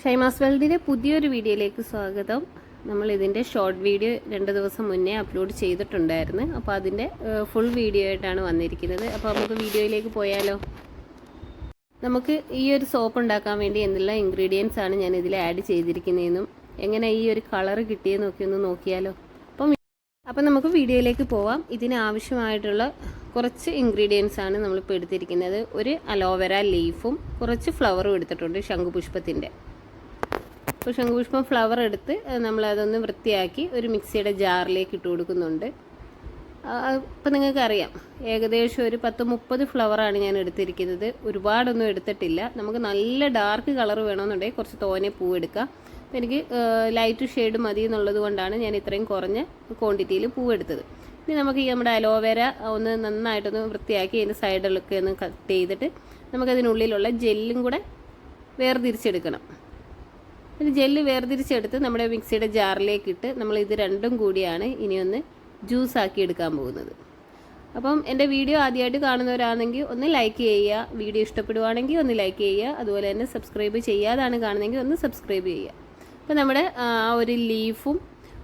ഷൈമാസ് വേൾഡിന്റെ പുതിയൊരു വീഡിയോയിലേക്ക് സ്വാഗതം. നമ്മൾ ഇതിന്റെ ഷോർട്ട് വീഡിയോ രണ്ട് ദിവസം മുന്നേ അപ്ലോഡ് ചെയ്തിട്ടുണ്ടായിരുന്നു. അപ്പോൾ അതിന്റെ ഫുൾ വീഡിയോ ആയിട്ടാണ് വന്നിരിക്കുന്നത്. അപ്പോൾ നമുക്ക് വീഡിയോയിലേക്ക് പോയാലോ? നമുക്ക് ഈ ഒരു സോപ്പ് ഉണ്ടാക്കാൻ വേണ്ടി എന്തെല്ലാം ഇൻഗ്രീഡിയൻസ് ആണ് ഞാൻ ഇതിൽ ആഡ് ചെയ്തിരിക്കുന്നതെന്നും എങ്ങനെ ഈ ഒരു കളർ കിട്ടിയെന്നൊക്കെ ഒന്ന് നോക്കിയാലോ? അപ്പം അപ്പം നമുക്ക് വീഡിയോയിലേക്ക് പോവാം. ഇതിന് ആവശ്യമായിട്ടുള്ള കുറച്ച് ഇൻഗ്രീഡിയൻസ് ആണ് നമ്മളിപ്പോൾ എടുത്തിരിക്കുന്നത്. ഒരു അലോവേര ലീഫും കുറച്ച് ഫ്ലവറും എടുത്തിട്ടുണ്ട് ശംഖുപുഷ്പത്തിന്റെ അപ്പോൾ ശംഖുപുഷ്പം ഫ്ലവർ എടുത്ത് നമ്മളതൊന്ന് വൃത്തിയാക്കി ഒരു മിക്സിയുടെ ജാറിലേക്ക് ഇട്ട് കൊടുക്കുന്നുണ്ട്. ഇപ്പം നിങ്ങൾക്കറിയാം ഏകദേശം ഒരു പത്ത് മുപ്പത് ഫ്ലവറാണ് ഞാൻ എടുത്തിരിക്കുന്നത്. ഒരുപാടൊന്നും എടുത്തിട്ടില്ല. നമുക്ക് നല്ല ഡാർക്ക് കളർ വേണമെന്നുണ്ടെങ്കിൽ കുറച്ച് തോനെ പൂ എടുക്കാം. എനിക്ക് ലൈറ്റ് ഷെയ്ഡ് മതി എന്നുള്ളത് കൊണ്ടാണ് ഞാൻ ഇത്രയും കുറഞ്ഞ ക്വാണ്ടിറ്റിയിൽ പൂ എടുത്തത്. ഇനി നമുക്ക് ഈ നമ്മുടെ അലോവേര ഒന്ന് നന്നായിട്ടൊന്ന് വൃത്തിയാക്കി അതിന്റെ സൈഡിലൊക്കെ ഒന്ന് കട്ട് ചെയ്തിട്ട് നമുക്കതിനുള്ളിലുള്ള ജെല്ലും കൂടെ വേർതിരിച്ചെടുക്കണം. ഒരു ജെല്ല് വേർതിരിച്ചെടുത്ത് നമ്മുടെ മിക്സിയുടെ ജാറിലേക്ക് ഇട്ട് നമ്മൾ ഇത് രണ്ടും കൂടിയാണ് ഇനി ഒന്ന് ജ്യൂസ് ആക്കി എടുക്കാൻ പോകുന്നത്. അപ്പം എന്റെ വീഡിയോ ആദ്യമായിട്ട് കാണുന്നവരാണെങ്കിൽ ഒന്ന് ലൈക്ക് ചെയ്യുക വീഡിയോ ഇഷ്ടപ്പെടുവാണെങ്കിൽ ഒന്ന് ലൈക്ക് ചെയ്യുക അതുപോലെ തന്നെ സബ്സ്ക്രൈബ് ചെയ്യാതാണ് കാണുന്നതെങ്കിൽ ഒന്ന് സബ്സ്ക്രൈബ് ചെയ്യുക. അപ്പോൾ നമ്മുടെ ആ ഒരു ലീഫും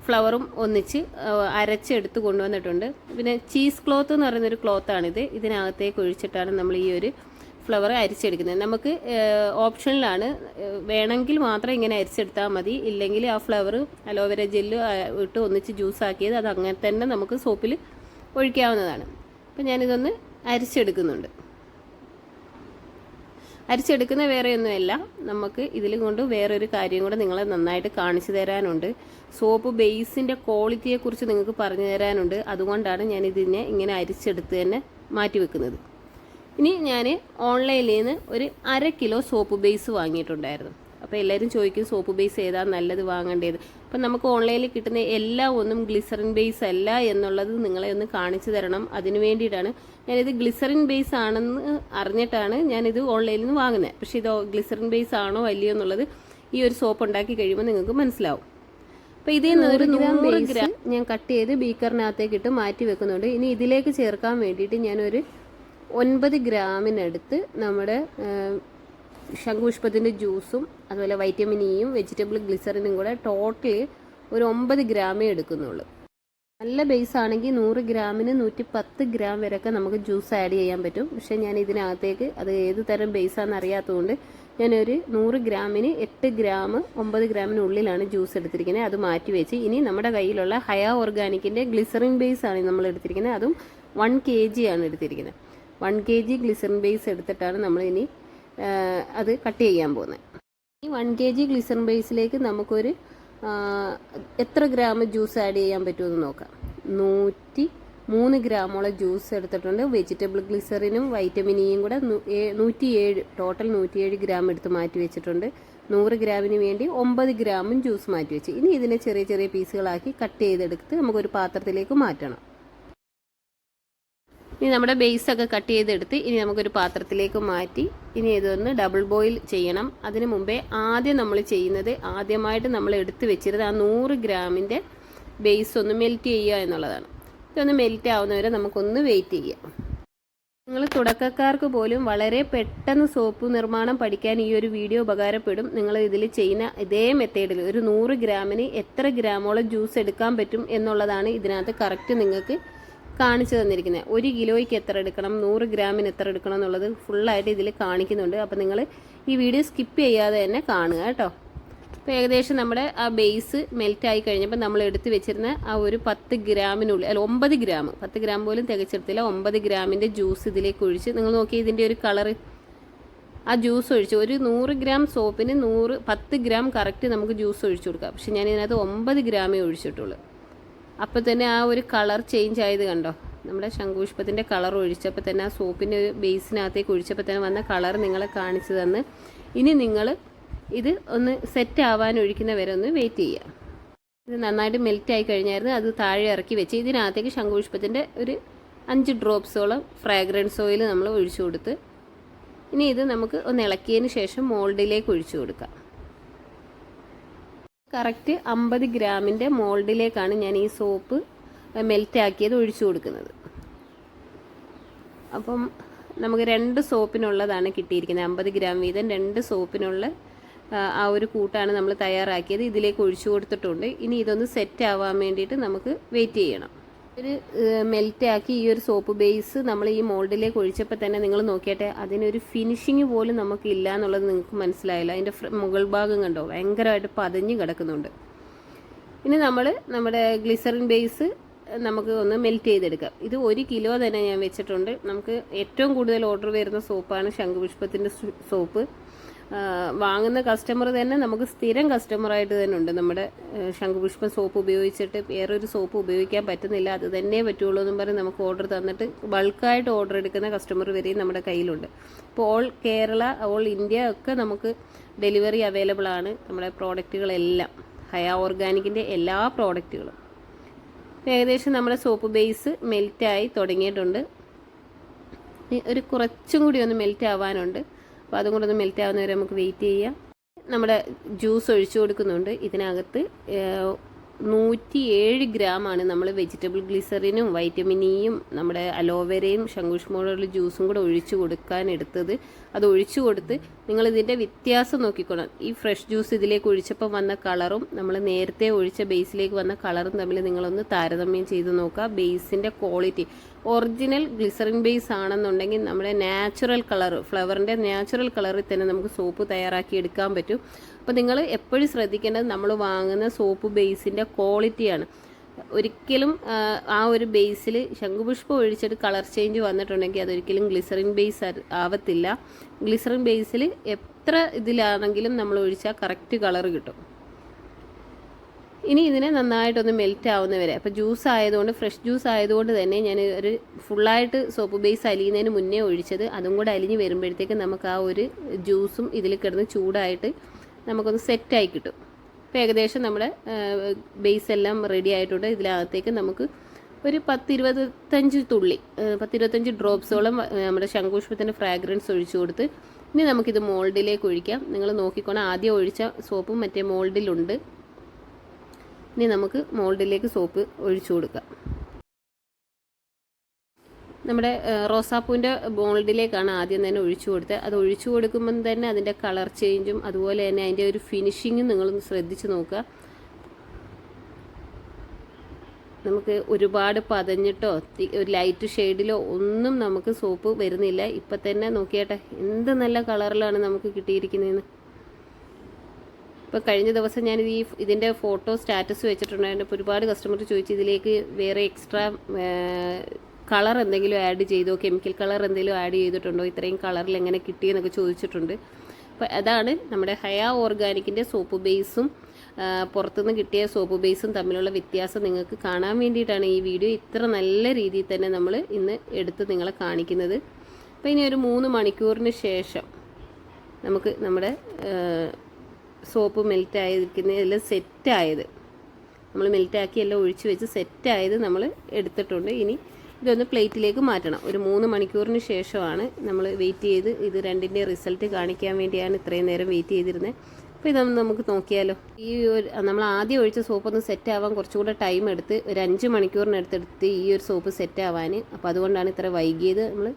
ഫ്ലവറും ഒന്നിച്ച് അരച്ചെടുത്ത് കൊണ്ടുവന്നിട്ടുണ്ട്. പിന്നെ ചീസ് ക്ലോത്ത് എന്ന് പറയുന്നൊരു ക്ലോത്താണിത്. ഇതിനകത്തേക്ക് ഒഴിച്ചിട്ടാണ് നമ്മൾ ഈ ഒരു ഫ്ലവർ അരിച്ചെടുക്കുന്നത്. നമുക്ക് ഓപ്ഷനിലാണ്. വേണമെങ്കിൽ മാത്രം ഇങ്ങനെ അരിച്ചെടുത്താൽ മതി. ഇല്ലെങ്കിൽ ആ ഫ്ലവർ അലോവേര ജെല്ല് ഇട്ട് ഒന്നിച്ച് ജ്യൂസ് ആക്കിയത് അത് അങ്ങനെ തന്നെ നമുക്ക് സോപ്പിൽ ഒഴിക്കാവുന്നതാണ്. അപ്പം ഞാനിതൊന്ന് അരിച്ചെടുക്കുന്നുണ്ട്. അരിച്ചെടുക്കുന്ന വേറെ ഒന്നുമല്ല നമുക്ക് ഇതിൽ കൊണ്ട് വേറൊരു കാര്യം കൂടെ നിങ്ങളെ നന്നായിട്ട് കാണിച്ചു തരാനുണ്ട്. സോപ്പ് ബേസിന്റെ ക്വാളിറ്റിയെക്കുറിച്ച് നിങ്ങൾക്ക് പറഞ്ഞു തരാനുണ്ട്. അതുകൊണ്ടാണ് ഞാൻ ഇതിനെ ഇങ്ങനെ അരിച്ചെടുത്ത് തന്നെ മാറ്റി വെക്കുന്നത്. ഇനി ഞാൻ ഓൺലൈനിൽ നിന്ന് ഒരു അര കിലോ സോപ്പ് ബേസ് വാങ്ങിയിട്ടുണ്ടായിരുന്നു. അപ്പോൾ എല്ലാവരും ചോദിക്കും സോപ്പ് ബേസ് ഏതാ? നല്ലത് വാങ്ങേണ്ടത് അപ്പം നമുക്ക് ഓൺലൈനിൽ കിട്ടുന്ന എല്ലാ ഒന്നും ഗ്ലിസറിൻ ബേസ് അല്ല എന്നുള്ളത് നിങ്ങളെ ഒന്ന് കാണിച്ചു തരണം. അതിന് വേണ്ടിയിട്ടാണ് ഞാനിത് ഗ്ലിസറിൻ ബേസ് ആണെന്ന് അറിഞ്ഞിട്ടാണ് ഞാനിത് ഓൺലൈനിൽ നിന്ന് വാങ്ങുന്നത് പക്ഷേ ഇത് ഗ്ലിസറിൻ ബേസ് ആണോ അല്ലയോ എന്നുള്ളത് ഈ ഒരു സോപ്പ് ഉണ്ടാക്കി കഴിയുമ്പോൾ നിങ്ങൾക്ക് മനസ്സിലാവും. അപ്പോൾ ഇതിൽ നിന്ന് ഒരു നൂറ് ഗ്രാം ഞാൻ കട്ട് ചെയ്ത് ബീക്കറിനകത്തേക്ക് ഇട്ട് മാറ്റി വെക്കുന്നുണ്ട്. ഇനി ഇതിലേക്ക് ചേർക്കാൻ വേണ്ടിയിട്ട് ഞാനൊരു ഒൻപത് ഗ്രാമിനടുത്ത് നമ്മുടെ ശംഖുപുഷ്പത്തിന്റെ ജ്യൂസും അതുപോലെ വൈറ്റമിൻ ഇയും വെജിറ്റബിൾ ഗ്ലിസറിനും കൂടെ ടോട്ടൽ ഒരു ഒമ്പത് ഗ്രാമേ എടുക്കുന്നുള്ളൂ. നല്ല ബേസ് ആണെങ്കിൽ നൂറ് ഗ്രാമിന് നൂറ്റി പത്ത് ഗ്രാം വരെയൊക്കെ നമുക്ക് ജ്യൂസ് ആഡ് ചെയ്യാൻ പറ്റും. പക്ഷേ ഞാൻ ഇതിനകത്തേക്ക് അത് ഏത് തരം ബേസാണെന്ന് അറിയാത്തതുകൊണ്ട് ഞാനൊരു നൂറ് ഗ്രാമിന് എട്ട് ഗ്രാം ഒമ്പത് ഗ്രാമിനുള്ളിലാണ് ജ്യൂസ് എടുത്തിരിക്കുന്നത്. അത് മാറ്റി വെച്ച് ഇനി നമ്മുടെ കയ്യിലുള്ള ഹയ ഓർഗാനിക്കിന്റെ ഗ്ലിസറിൻ ബേസ് ആണ് നമ്മൾ എടുത്തിരിക്കുന്നത്. അതും വൺ കെ ജി ആണ് എടുത്തിരിക്കുന്നത്. One K G glycerin base എടുത്തിട്ടാണ് ഇനി അത് കട്ട് ചെയ്യാൻ പോകുന്നത്. ഈ വൺ കെ ജി ഗ്ലിസറിൻ ബേസിലേക്ക് നമുക്കൊരു എത്ര ഗ്രാം ജ്യൂസ് ആഡ് ചെയ്യാൻ പറ്റുമെന്ന് നോക്കാം. നൂറ്റി മൂന്ന് ഗ്രാമോളം ജ്യൂസ് എടുത്തിട്ടുണ്ട്. വെജിറ്റബിൾ ഗ്ലിസറിനും വൈറ്റമിൻ ഇയും കൂടെ ഏഴ് ടോട്ടൽ നൂറ്റിയേഴ് ഗ്രാം എടുത്ത് മാറ്റി വെച്ചിട്ടുണ്ട്. നൂറ് ഗ്രാമിന് വേണ്ടി ഒമ്പത് ഗ്രാമും ജ്യൂസ് മാറ്റി വെച്ച്. ഇനി ഇതിനെ ചെറിയ ചെറിയ പീസുകളാക്കി കട്ട് ചെയ്തെടുത്ത് നമുക്കൊരു പാത്രത്തിലേക്ക് മാറ്റണം. ഇനി നമ്മുടെ ബേസ് ഒക്കെ കട്ട് ചെയ്തെടുത്ത് ഇനി നമുക്കൊരു പാത്രത്തിലേക്ക് മാറ്റി. ഇനി ഇതൊന്ന് ഡബിൾ ബോയിൽ ചെയ്യണം. അതിന് മുമ്പേ ആദ്യം നമ്മൾ ചെയ്യുന്നത് ആദ്യമായിട്ട് നമ്മൾ എടുത്ത് വെച്ചിരുന്നത് ആ നൂറ് ഗ്രാമിന്റെ ബേസ് ഒന്ന് മെൽറ്റ് ചെയ്യുക എന്നുള്ളതാണ്. ഇതൊന്ന് മെൽറ്റ് ആവുന്നവരെ നമുക്കൊന്ന് വെയിറ്റ് ചെയ്യാം. നിങ്ങൾ തുടക്കക്കാർക്ക് പോലും വളരെ പെട്ടെന്ന് സോപ്പ് നിർമ്മാണം പഠിക്കാൻ ഈ ഒരു വീഡിയോ ഉപകാരപ്പെടും. നിങ്ങൾ ഇതിൽ ചെയ്യുന്ന ഇതേ മെത്തേഡിൽ ഒരു നൂറ് ഗ്രാമിന് എത്ര ഗ്രാമോളം ജ്യൂസ് എടുക്കാൻ പറ്റും എന്നുള്ളതാണ് ഇതിനകത്ത് കറക്റ്റ് നിങ്ങൾക്ക് കാണിച്ചു തന്നിരിക്കുന്നത് ഒരു കിലോയ്ക്ക് എത്ര എടുക്കണം? നൂറ് ഗ്രാമിന് എത്ര എടുക്കണം എന്നുള്ളത് ഫുള്ളായിട്ട് ഇതിൽ കാണിക്കുന്നുണ്ട്. അപ്പോൾ നിങ്ങൾ ഈ വീഡിയോ സ്കിപ്പ് ചെയ്യാതെ തന്നെ കാണുക കേട്ടോ. അപ്പോൾ ഏകദേശം നമ്മുടെ ആ ബേസ് മെൽറ്റ് ആയി കഴിഞ്ഞപ്പോൾ നമ്മൾ എടുത്തു വെച്ചിരുന്ന ആ ഒരു പത്ത് ഗ്രാമിനുള്ളിൽ അല്ല ഒമ്പത് ഗ്രാം പത്ത് ഗ്രാം പോലും തികച്ചെടുത്തില്ല ഒമ്പത് ഗ്രാമിന്റെ ജ്യൂസ് ഇതിലേക്ക് ഒഴിച്ച് നിങ്ങൾ നോക്കി ഇതിന്റെ ഒരു കളറ് ആ ജ്യൂസ് ഒഴിച്ച് ഒരു നൂറ് ഗ്രാം സോപ്പിന് നൂറ് പത്ത് ഗ്രാം കറക്റ്റ് നമുക്ക് ജ്യൂസ് ഒഴിച്ചു കൊടുക്കാം. പക്ഷെ ഞാൻ ഇതിനകത്ത് ഒമ്പത് ഗ്രാമേ ഒഴിച്ചിട്ടുള്ളൂ. അപ്പോൾ തന്നെ ആ ഒരു കളർ ചേഞ്ച് ആയത് കണ്ടോ? നമ്മുടെ ശംഖുപുഷ്പത്തിന്റെ കളർ ഒഴിച്ചപ്പോൾ തന്നെ ആ സോപ്പിന്റെ ഒരു ബേസിനകത്തേക്ക് ഒഴിച്ചപ്പോൾ തന്നെ വന്ന കളർ നിങ്ങളെ കാണിച്ചു തന്ന്. ഇനി നിങ്ങൾ ഇത് ഒന്ന് സെറ്റ് ആവാൻ ഒഴിക്കുന്ന വരെ ഒന്ന് വെയിറ്റ് ചെയ്യുക ഇത് നന്നായിട്ട് മെൽറ്റ് ആയി കഴിഞ്ഞായിരുന്നു. അത് താഴെ ഇറക്കി വെച്ച് ഇതിനകത്തേക്ക് ശംഖുപുഷ്പത്തിന്റെ ഒരു അഞ്ച് ഡ്രോപ്സോളം ഫ്രാഗ്രൻസ് ഓയിൽ നമ്മൾ ഒഴിച്ചു കൊടുത്ത്. ഇനി ഇത് നമുക്ക് ഒന്ന് ഇളക്കിയതിന് ശേഷം മോൾഡിലേക്ക് ഒഴിച്ചു കൊടുക്കാം. കറക്റ്റ് അമ്പത് ഗ്രാമിന്റെ മോൾഡിലേക്കാണ് ഞാൻ ഈ സോപ്പ് മെൽറ്റ് ആക്കിയത് ഒഴിച്ചു കൊടുക്കുന്നത്. അപ്പം നമുക്ക് രണ്ട് സോപ്പിനുള്ളതാണ് കിട്ടിയിരിക്കുന്നത്. അമ്പത് ഗ്രാം വീതം രണ്ട് സോപ്പിനുള്ള ആ ഒരു കൂട്ടാണ് നമ്മൾ തയ്യാറാക്കിയത്. ഇതിലേക്ക് ഒഴിച്ചു കൊടുത്തിട്ടുണ്ട്. ഇനി ഇതൊന്ന് സെറ്റ് ആവാൻ വേണ്ടിയിട്ട് നമുക്ക് വെയിറ്റ് ചെയ്യണം. ഒരു മെൽറ്റ് ആക്കി ഈ ഒരു സോപ്പ് ബേസ് നമ്മൾ ഈ മോൾഡിലേക്ക് ഒഴിച്ചപ്പോൾ തന്നെ നിങ്ങൾ നോക്കിയാട്ടെ അതിനൊരു ഫിനിഷിങ് പോലും നമുക്ക് ഇല്ല എന്നുള്ളത് നിങ്ങൾക്ക് മനസ്സിലായില്ല. അതിന്റെ മുകൾ ഭാഗം കണ്ടോ? ഭയങ്കരമായിട്ട് പതഞ്ഞ് കിടക്കുന്നുണ്ട്. ഇനി നമ്മൾ നമ്മുടെ ഗ്ലിസറിൻ ബേസ് നമുക്ക് ഒന്ന് മെൽറ്റ് ചെയ്തെടുക്കാം. ഇത് ഒരു കിലോ തന്നെ ഞാൻ വെച്ചിട്ടുണ്ട്. നമുക്ക് ഏറ്റവും കൂടുതൽ ഓർഡർ വരുന്ന സോപ്പാണ് ശംഖുപുഷ്പത്തിന്റെ സോപ്പ്. വാങ്ങുന്ന കസ്റ്റമർ തന്നെ നമുക്ക് സ്ഥിരം കസ്റ്റമറായിട്ട് തന്നെ ഉണ്ട്. നമ്മുടെ ശംഖുപുഷ്പം സോപ്പ് ഉപയോഗിച്ചിട്ട് വേറൊരു സോപ്പ് ഉപയോഗിക്കാൻ പറ്റുന്നില്ല. അത് തന്നെ പറ്റുള്ളൂ എന്നും പറഞ്ഞ് നമുക്ക് ഓർഡർ തന്നിട്ട് ബൾക്കായിട്ട് ഓർഡർ എടുക്കുന്ന കസ്റ്റമർ വരെയും നമ്മുടെ കയ്യിലുണ്ട്. ഇപ്പോൾ ഓൾ കേരള ഓൾ ഇന്ത്യ ഒക്കെ നമുക്ക് ഡെലിവറി അവൈലബിൾ ആണ് നമ്മുടെ പ്രോഡക്റ്റുകളെല്ലാം ഹയ ഓർഗാനിക്കിന്റെ എല്ലാ പ്രോഡക്റ്റുകളും ഏകദേശം നമ്മുടെ സോപ്പ് ബേസ് മെൽറ്റായി തുടങ്ങിയിട്ടുണ്ട്. ഒരു കുറച്ചും കൂടി ഒന്ന് മെൽറ്റ് ആവാനുണ്ട്. അപ്പോൾ അതും കൂടെ ഒന്ന് മെൽറ്റ് ആവുന്നവരെ നമുക്ക് വെയിറ്റ് ചെയ്യാം. നമ്മുടെ ജ്യൂസ് ഒഴിച്ചു കൊടുക്കുന്നുണ്ട് ഇതിനകത്ത്. നൂറ്റി ഏഴ് ഗ്രാമാണ് നമ്മൾ വെജിറ്റബിൾ ഗ്ലിസറിനും വൈറ്റമിൻ ഇയും നമ്മുടെ അലോവേരയും ശംഖുഷ്മോളുള്ള ജ്യൂസും കൂടെ ഒഴിച്ചു കൊടുക്കാൻ എടുത്തത്. അത് ഒഴിച്ചു കൊടുത്ത് നിങ്ങൾ ഇതിന്റെ വ്യത്യാസം നോക്കിക്കോണം. ഈ ഫ്രഷ് ജ്യൂസ് ഇതിലേക്ക് ഒഴിച്ചപ്പോൾ വന്ന കളറും നമ്മൾ നേരത്തെ ഒഴിച്ച ബേസിലേക്ക് വന്ന കളറും തമ്മിൽ നിങ്ങളൊന്ന് താരതമ്യം ചെയ്ത് നോക്കുക. ബേസിന്റെ ക്വാളിറ്റി. ഒറിജിനൽ ഗ്ലിസറിൻ ബേസ് ആണെന്നുണ്ടെങ്കിൽ നമ്മുടെ നാച്ചുറൽ കളർ ഫ്ലവറിന്റെ നാച്ചുറൽ കളറിൽ തന്നെ നമുക്ക് സോപ്പ് തയ്യാറാക്കി എടുക്കാൻ പറ്റും. അപ്പോൾ നിങ്ങൾ എപ്പോഴും ശ്രദ്ധിക്കേണ്ടത് നമ്മൾ വാങ്ങുന്ന സോപ്പ് ബേസിന്റെ ക്വാളിറ്റിയാണ്. ഒരിക്കലും ആ, ഒരു ബേസിൽ ശംഖുപുഷ്പം ഒഴിച്ചിട്ട് കളർ ചേഞ്ച് വന്നിട്ടുണ്ടെങ്കിൽ അതൊരിക്കലും ഗ്ലിസറിൻ ബേസ് ആവത്തില്ല. ഗ്ലിസറിൻ ബേസിൽ എത്ര ഇതിലാണെങ്കിലും നമ്മൾ ഒഴിച്ചാൽ കറക്റ്റ് കളർ കിട്ടും. ഇനി ഇതിനെ നന്നായിട്ടൊന്ന് മെൽറ്റ് ആവുന്നവരെ അപ്പോൾ ജ്യൂസ് ആയതുകൊണ്ട് ഫ്രഷ് ജ്യൂസ് ആയതുകൊണ്ട് തന്നെ ഞാൻ ഒരു ഫുള്ളായിട്ട് സോപ്പ് ബേസ് അലിയുന്നതിന് മുന്നേ ഒഴിച്ചത് അതും കൂടെ അലിഞ്ഞ് വരുമ്പോഴത്തേക്ക് നമുക്ക് ആ ഒരു ജ്യൂസും ഇതിൽ കിടന്ന് ചൂടായിട്ട് നമുക്കൊന്ന് സെറ്റായി കിട്ടും. അപ്പോൾ ഏകദേശം നമ്മുടെ ബേസ് എല്ലാം റെഡി ആയിട്ടുണ്ട്. ഇതിനകത്തേക്ക് നമുക്ക് ഒരു പത്തിരുപത്തഞ്ച് തുള്ളി പത്തിരുപത്തഞ്ച് ഡ്രോപ്സോളം നമ്മുടെ ശംഖുഷ്പത്തിന്റെ ഫ്രാഗ്രൻസ് ഒഴിച്ചു കൊടുത്ത് ഇനി നമുക്കിത് മോൾഡിലേക്ക് ഒഴിക്കാം. നിങ്ങൾ നോക്കിക്കോണം ആദ്യം ഒഴിച്ച സോപ്പും മറ്റേ മോൾഡിലുണ്ട് ഇനി നമുക്ക് മോൾഡിലേക്ക് സോപ്പ് ഒഴിച്ചു കൊടുക്കാം. നമ്മുടെ റോസാപ്പൂവിന്റെ ബോൾഡിലേക്കാണ് ആദ്യം തന്നെ ഒഴിച്ചു കൊടുത്തത്. അത് ഒഴിച്ചു കൊടുക്കുമ്പം തന്നെ അതിന്റെ കളർ ചേഞ്ചും അതുപോലെ തന്നെ അതിന്റെ ഒരു ഫിനിഷിങ്ങും നിങ്ങളൊന്ന് ശ്രദ്ധിച്ച് നോക്കുക. നമുക്ക് ഒരുപാട് പതഞ്ഞിട്ടോ ഒരു ലൈറ്റ് ഷെയ്ഡിലോ ഒന്നും നമുക്ക് സോപ്പ് വരുന്നില്ല. ഇപ്പം തന്നെ നോക്കിയാട്ടെ എന്ത് നല്ല കളറിലാണ് നമുക്ക് കിട്ടിയിരിക്കുന്നതെന്ന്. ഇപ്പോൾ കഴിഞ്ഞ ദിവസം ഞാൻ ഈ ഇതിന്റെ ഫോട്ടോ സ്റ്റാറ്റസ് വെച്ചിട്ടുണ്ടായിരുന്നു. അപ്പോൾ ഒരുപാട് കസ്റ്റമർ ചോദിച്ചു ഇതിലേക്ക് വേറെ എക്സ്ട്രാ കളർ എന്തെങ്കിലും ആഡ് ചെയ്തോ കെമിക്കൽ കളർ എന്തെങ്കിലും ആഡ് ചെയ്തിട്ടുണ്ടോ ഇത്രയും കളറിൽ എങ്ങനെ കിട്ടിയെന്നൊക്കെ ചോദിച്ചിട്ടുണ്ട്. അപ്പോൾ അതാണ് നമ്മുടെ ഹയ ഓർഗാനിക്കിന്റെ സോപ്പ് ബേസും പുറത്തുനിന്ന് കിട്ടിയ സോപ്പ് ബേസും തമ്മിലുള്ള വ്യത്യാസം നിങ്ങൾക്ക് കാണാൻ വേണ്ടിയിട്ടാണ് ഈ വീഡിയോ ഇത്ര നല്ല രീതിയിൽ തന്നെ നമ്മൾ ഇന്ന് എടുത്ത് നിങ്ങളെ കാണിക്കുന്നത്. അപ്പോൾ ഇനി ഒരു മൂന്ന് മണിക്കൂറിന് ശേഷം നമുക്ക് നമ്മുടെ സോപ്പ് മെൽറ്റ് ആയിരിക്കുന്ന ആയിരിക്കുന്നതിൽ സെറ്റായത് നമ്മൾ മെൽറ്റാക്കി എല്ലാം ഒഴിച്ച് വെച്ച് സെറ്റായത് നമ്മൾ എടുത്തിട്ടുണ്ട്. ഇനി ഇതൊന്ന് പ്ലേറ്റിലേക്ക് മാറ്റണം. ഒരു മൂന്ന് മണിക്കൂറിന് ശേഷമാണ് നമ്മൾ വെയിറ്റ് ചെയ്ത് ഇത് രണ്ടിന്റെ റിസൾട്ട് കാണിക്കാൻ വേണ്ടിയാണ് ഇത്രയും നേരം വെയിറ്റ് ചെയ്തിരുന്നത് അപ്പോൾ ഇതൊന്ന് നമുക്ക് നോക്കിയാലോ. ഈ ഒരു നമ്മൾ ആദ്യം ഒഴിച്ച സോപ്പ് ഒന്ന് സെറ്റ് ആവാൻ കുറച്ചുകൂടെ ടൈം എടുത്ത് ഒരു അഞ്ച് മണിക്കൂറിനടുത്തെടുത്ത് ഈ ഒരു സോപ്പ് സെറ്റ് ആവാൻ അപ്പോൾ അതുകൊണ്ടാണ് ഇത്ര വൈകിയത് നമ്മൾ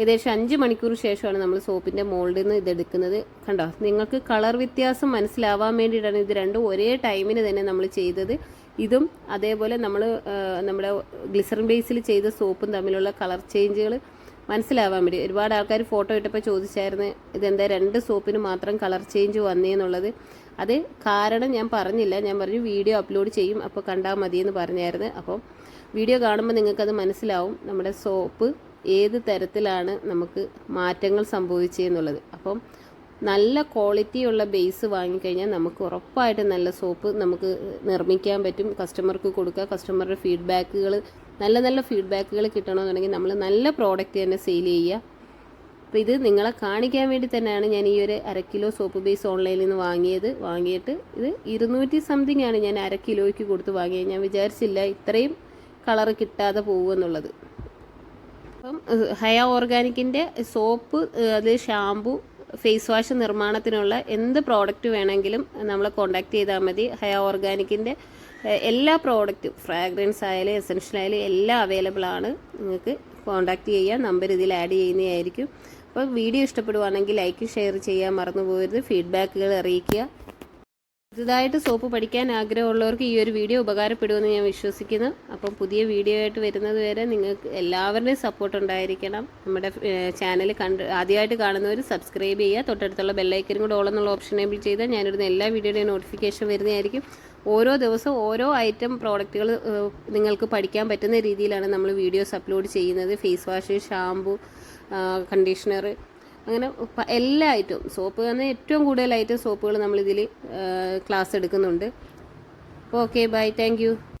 ഏകദേശം അഞ്ച് മണിക്കൂർ ശേഷമാണ് നമ്മൾ സോപ്പിന്റെ മോൾഡിൽ നിന്ന് ഇതെടുക്കുന്നത് കണ്ടോ? നിങ്ങൾക്ക് കളർ വ്യത്യാസം മനസ്സിലാവാൻ വേണ്ടിയിട്ടാണ് ഇത് രണ്ടും ഒരേ ടൈമിന് തന്നെ നമ്മൾ ചെയ്തത്. ഇതും അതേപോലെ നമ്മൾ നമ്മുടെ ഗ്ലിസറിൻ ബേസിൽ ചെയ്ത സോപ്പും തമ്മിലുള്ള കളർ ചേഞ്ചുകൾ മനസ്സിലാവാൻ വേണ്ടി. ഒരുപാട് ആൾക്കാർ ഫോട്ടോ ഇട്ടപ്പോൾ ചോദിച്ചായിരുന്നു ഇതെന്താ രണ്ട് സോപ്പിന് മാത്രം കളർ ചേഞ്ച് വന്നേന്നുള്ളത് അത് കാരണം ഞാൻ പറഞ്ഞില്ല. ഞാൻ പറഞ്ഞു വീഡിയോ അപ്ലോഡ് ചെയ്യും അപ്പോൾ കണ്ടാൽ മതിയെന്ന് പറഞ്ഞായിരുന്നു. അപ്പോൾ വീഡിയോ കാണുമ്പോൾ നിങ്ങൾക്കത് മനസ്സിലാവും നമ്മുടെ സോപ്പ് ഏത് തരത്തിലാണ് നമുക്ക് മാറ്റങ്ങൾ സംഭവിച്ചതെന്നുള്ളത് അപ്പം നല്ല ക്വാളിറ്റിയുള്ള ബേസ് വാങ്ങിക്കഴിഞ്ഞാൽ നമുക്ക് ഉറപ്പായിട്ട് നല്ല സോപ്പ് നമുക്ക് നിർമ്മിക്കാൻ പറ്റും. കസ്റ്റമർക്ക് കൊടുക്കുക. കസ്റ്റമറുടെ ഫീഡ്ബാക്കുകൾ നല്ല നല്ല ഫീഡ്ബാക്കുകൾ കിട്ടണമെന്നുണ്ടെങ്കിൽ നമ്മൾ നല്ല പ്രോഡക്റ്റ് തന്നെ സെയിൽ ചെയ്യുക. അപ്പോൾ ഇത് നിങ്ങളെ കാണിക്കാൻ വേണ്ടി തന്നെയാണ് ഞാൻ ഈ ഒരു അര കിലോ സോപ്പ് ബേസ് ഓൺലൈനിൽ നിന്ന് വാങ്ങിയത്. വാങ്ങിയിട്ട് ഇത് ഇരുന്നൂറ്റി സംതിങ് ആണ് ഞാൻ അര കിലോയ്ക്ക് കൊടുത്ത് വാങ്ങിയത്. ഞാൻ വിചാരിച്ചില്ല ഇത്രയും കളർ കിട്ടാതെ പോകുമെന്നുള്ളത് അപ്പം ഹയ ഓർഗാനിക്കിന്റെ സോപ്പ് അതിൽ അത് ഷാമ്പു ഫേസ് വാഷ് നിർമ്മാണത്തിനുള്ള എന്ത് പ്രോഡക്റ്റ് വേണമെങ്കിലും നമ്മളെ കോൺടാക്ട് ചെയ്താൽ മതി. ഹയ ഓർഗാനിക്കിന്റെ എല്ലാ പ്രോഡക്റ്റും ഫ്രാഗ്രൻസ് ആയാലും എസൻഷ്യൽ ആയാലും എല്ലാം അവൈലബിൾ ആണ്. നിങ്ങൾക്ക് കോൺടാക്ട് ചെയ്യാം. നമ്പർ ഇതിൽ ആഡ് ചെയ്യുന്നതായിരിക്കും. അപ്പോൾ വീഡിയോ ഇഷ്ടപ്പെടുവാണെങ്കിൽ ലൈക്ക് ഷെയർ ചെയ്യാൻ മറന്നു പോകരുത് ഫീഡ്ബാക്കുകൾ അറിയിക്കുക. പുതുതായിട്ട് സോപ്പ് പഠിക്കാൻ ആഗ്രഹമുള്ളവർക്ക് ഈ ഒരു വീഡിയോ ഉപകാരപ്പെടുമെന്ന് ഞാൻ വിശ്വസിക്കുന്നു. അപ്പം പുതിയ വീഡിയോ ആയിട്ട് വരുന്നത് വരെ നിങ്ങൾക്ക് എല്ലാവരുടെയും സപ്പോർട്ട് ഉണ്ടായിരിക്കണം. നമ്മുടെ ചാനൽ കണ്ട് ആദ്യമായിട്ട് കാണുന്നവർ സബ്സ്ക്രൈബ് ചെയ്യുക. തൊട്ടടുത്തുള്ള ബെല്ലൈക്കനും കൂടെ ഓളെന്നുള്ള ഓപ്ഷൻ എബിൾ ചെയ്താൽ ഞാനിടുന്ന എല്ലാ വീഡിയോയുടെയും നോട്ടിഫിക്കേഷൻ വരുന്നതായിരിക്കും. ഓരോ ദിവസവും ഓരോ ഐറ്റം പ്രോഡക്റ്റുകൾ നിങ്ങൾക്ക് പഠിക്കാൻ പറ്റുന്ന രീതിയിലാണ് നമ്മൾ വീഡിയോസ് അപ്ലോഡ് ചെയ്യുന്നത്. ഫേസ് വാഷ് ഷാംപൂ കണ്ടീഷണർ അങ്ങനെ എല്ലാ ഐറ്റവും സോപ്പ് തന്നെ ഏറ്റവും കൂടുതൽ ഐറ്റം സോപ്പുകൾ നമ്മളിതിൽ ക്ലാസ് എടുക്കുന്നുണ്ട്. Okay bye thank